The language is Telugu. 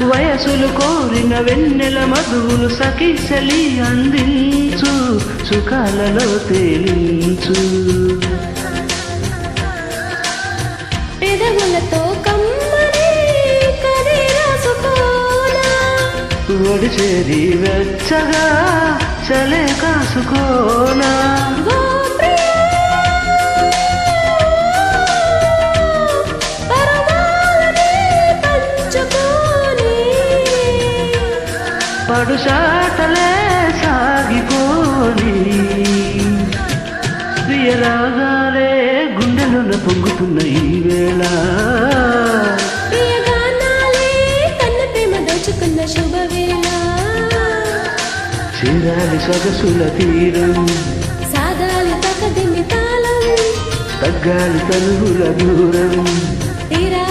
కలలు కోరిన వెన్నెల మధువులు సఖిసలి అందించు సుఖాలలో తేలించు. పెదవులతో కమ్మని కది రాసుకోనా? ఒడి చేరి వెచ్చగా చలే కాసుకోనా? పడుసాటలే సాగిపోని. ప్రియరాగాలే గుండెలున్న పొంగుతున్న ఈ వేళ. చేరాలి సొగసుల తీరం సాగాలి తకదిమి తాళం. తగ్గాలి తనువుల దూరం. ఓ